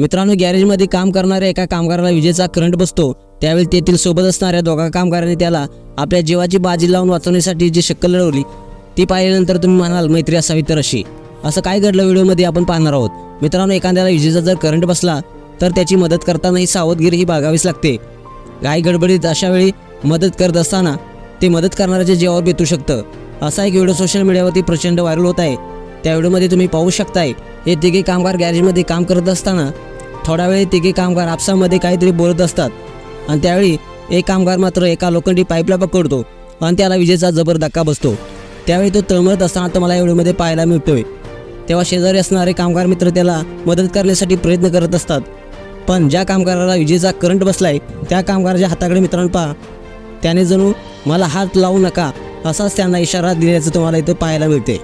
मित्रांनो गॅरेजमध्ये काम करणाऱ्या एका कामगाराला विजेचा करंट बसतो. त्यावेळी तेथील सोबत असणाऱ्या दोघा कामगारांनी त्याला आपल्या जीवाची बाजी लावून वाचवण्यासाठी जी शक्कल लढवली ती पाहिल्यानंतर तुम्ही म्हणाल मैत्री असावी तर अशी. असं काय घडलं व्हिडिओमध्ये आपण पाहणार आहोत. मित्रांनो एखाद्याला विजेचा जर करंट बसला तर त्याची मदत करतानाही सावधगिरी ही बागावीच लागते. गाय गडबडीत अशा वेळी मदत करत असताना ते मदत करणाऱ्याच्या जीवावर बेतू शकतं. असा एक व्हिडिओ सोशल मीडियावरती प्रचंड व्हायरल होत आहे. त्या व्हिडिओमध्ये तुम्ही पाहू शकताय हे तिघे कामगार गॅरेजमध्ये काम करत असताना थोडा वेळ तिघे कामगार आपसामध्ये काहीतरी बोलत असतात. आणि त्यावेळी एक कामगार मात्र एका लोखंडी पाईपला पकडतो आणि त्याला विजेचा जबर धक्का बसतो. त्यावेळी तो तळमळत असताना तर मला या व्हिडिओमध्ये पाहायला मिळतोय. तेव्हा शेजारी असणारे कामगार मित्र त्याला मदत करण्यासाठी प्रयत्न करत असतात. पण ज्या कामगाराला विजेचा करंट बसलाय त्या कामगाराच्या हाताकडे मित्रांनो पहा. त्याने जणू मला हात लावू नका असाच त्यांना इशारा दिल्याचं तुम्हाला इथं पाहायला मिळते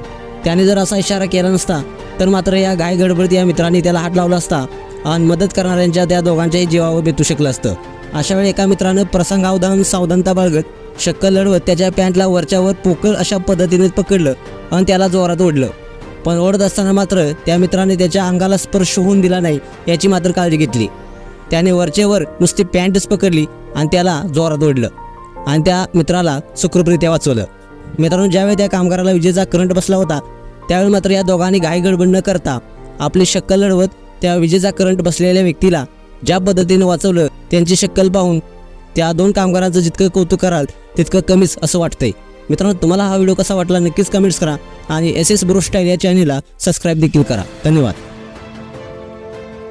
त्याने जर असा इशारा केला नसता तर मात्र या गाय गडबडीत या मित्रांनी त्याला हात लावला असता आणि मदत करणाऱ्यांच्या त्या दोघांच्याही जीवावर बेतू शकलं असतं. अशा वेळी एका मित्रानं प्रसंगावधान सावधानता बाळगत शक्कल लढवत त्याच्या पॅन्टला वरच्यावर पोकळ अशा पद्धतीने पकडलं आणि त्याला जोरात ओढलं. पण ओढत असताना मात्र त्या मित्राने त्याच्या अंगाला स्पर्श होऊन दिला नाही याची मात्र काळजी घेतली. त्याने वरचेवर नुसती पॅन्टच पकडली आणि त्याला जोरात ओढलं आणि त्या मित्राला सुखरूपरित्या वाचवलं. मित्रांनो ज्यावेळी त्या कामगाराला विजेचा करंट बसला होता त्यावेळी मात्र या दोघांनी घाईगडबड न करता आपली शक्कल लढवत त्या विजेचा करंट बसलेल्या व्यक्तीला ज्या पद्धतीने वाचवलं त्यांची शक्कल पाहून त्या दोन कामगारांचं जितकं कौतुक कराल तितकं कमीच असं वाटतंय. मित्रांनो तुम्हाला हा व्हिडिओ कसा वाटला नक्कीच कमेंट्स करा आणि एस एस ब्रो स्टाईल या चॅनलला सबस्क्राईब देखील करा. धन्यवाद.